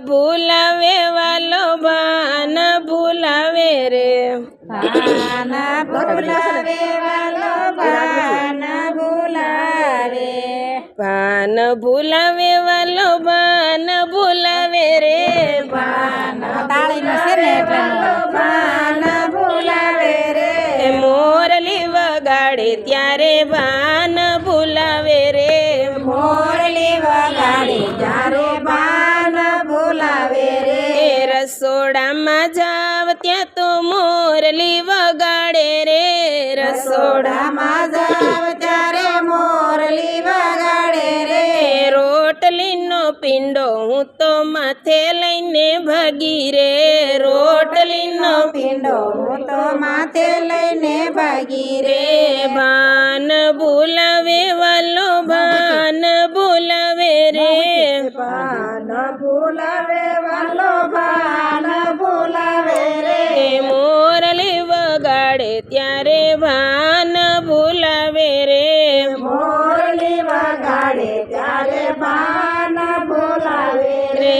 ભૂલાવે વાલો ભાન ભૂલાવે રે. ભાના ભૂલાવે વાલો ભાન ભૂલાવે. ભાન ભૂલાવે વાલો ભાન ભૂલાવે રે. ભાન તાળીનું છે ને ભાન ભૂલાવે રે. મોરલી વગાડે ત્યારે ભાન રસોડામાં જાવ ત્યાં તો મોરલી વગાડે રે. રસોડામાં જાવ ત્યારે મોરલી વગાડે રે. રોટલીનો પિંડો હું તો માથે લઈને ભાગી રે. રોટલીનો પિંડો હું તો માથે લઈને ભાગી રે. રે ભાન બોલાવે વાલો ભાન બોલાવે રે. ભાન બોલાવે વાલો ભાન ત્યારે ભાન ભૂલાવે રે. મોરલી વગાડે ત્યારે ભાન ભૂલાવે રે,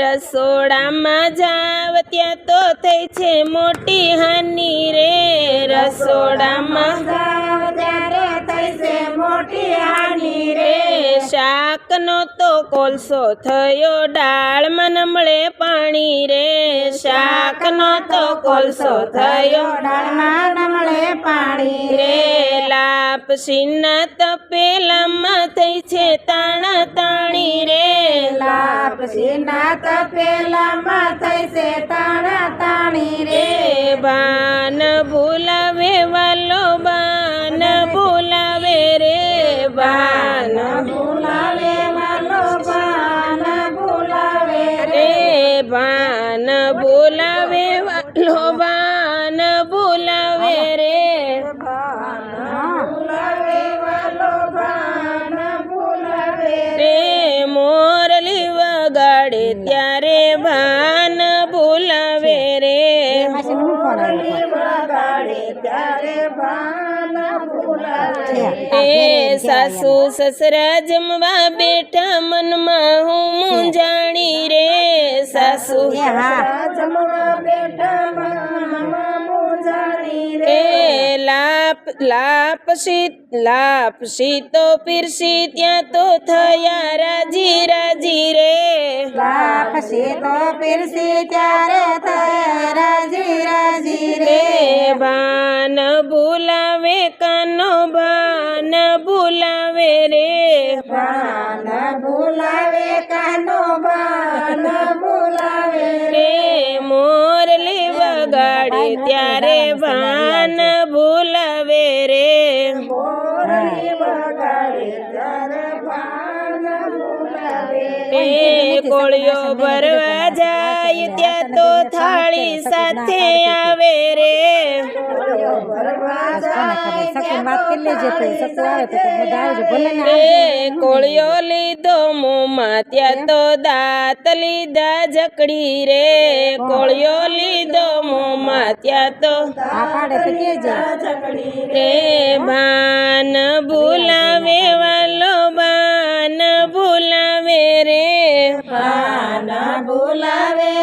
રસોડામાં જાવ ત્યાં તો થઈ છે મોટી હાની રે. રસોડામાં મોટી હાનિ રે. શાકનો તો કોલસો થયો ડાળમાં નમળે પાણી રે. શાકનો તો કોલસો થયો ડાળમાં નમળે પાણી રે. રે લાપસીના તપેલામાં થઈ છે તાણા તાણી રે. લાપસીના તપેલામાં થઈ છે બાન ભૂલાવે વાલો બાન ભૂલાવે રે. ભાન રે મોરલી વગાડે ત્યારે ભાન બોલાવે રે. વગાડે ત્યારે ભાન ભૂલાવે એ સાસુ સસરા જમવા બેઠા મનમાં હું મૂંઝાણી રે સાસુ જમવા બેઠા મનમાં મૂંઝાણી રે એ લાપ લાપસી લાપસી તો પીરસી ત્યાં તો થયા રાજી રાજી રે લાપસી તો પીરસી ત્યારે થાય રાજી રાજી રે રે ભાન ભૂલાવે રે ભાન ભૂલાવે કાનો બાન ભૂલાવે રે મોરલી વગાડે ત્યારે ભાન ભૂલાવે રે. મોરલી વગાડે ત્યારે ભાન ભૂલાવે. રે કોળિયો ભરવા જાય ત્યાં તો થાળી સાથે આવે રે. ભરવા જાય રે કોળિયો લીધો મોંમાં ત્યાં તો દાંત લીધા જકડી રે. કોળિયો લીધો મોંમાં ત્યાં તો રે. ભાન ભૂલાવે વાલો બાન ભૂલાવે રે. ભાન ભૂલાવે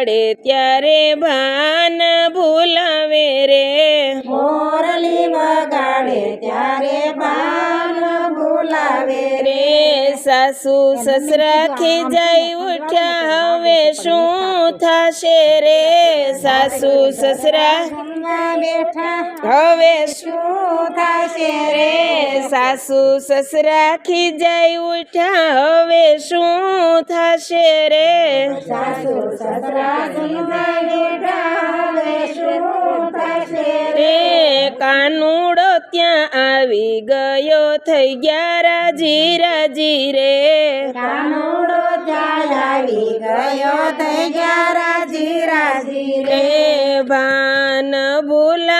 વગાડે ત્યારે ભાન ભૂલાવે રે. મોરલી વગાડે ત્યારે ભાન ભૂલાવે રે. સાસુ સસરા ખીજાઈ ઉઠ્યા હવે શું થશે રે? સાસુ સસરા બેઠા હવે શું થશે રે? સાસુ સસરા ખીજાઈ ઉઠ્યા હવે શું થશે રે? સાસુ બેઠા હવે શું થશે રે? કાનુડો ત્યાં આવી ગયો થઈ ગયા રાજી રાજી રે. કાનુડો ત્યાં આવી ગયો થઈ ગયા રાજી રાજી રે. ભાન ભૂલાવે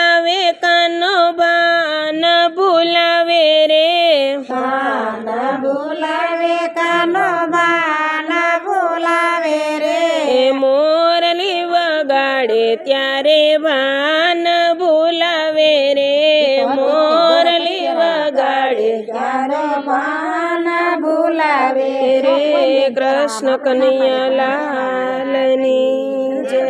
મોરલી વગાડે ત્યારે વાન ભૂલાવે રે. મોરલી વગાડે ત્યારે વાન ભૂલાવે રે. કૃષ્ણ કનૈયા લાલની જય.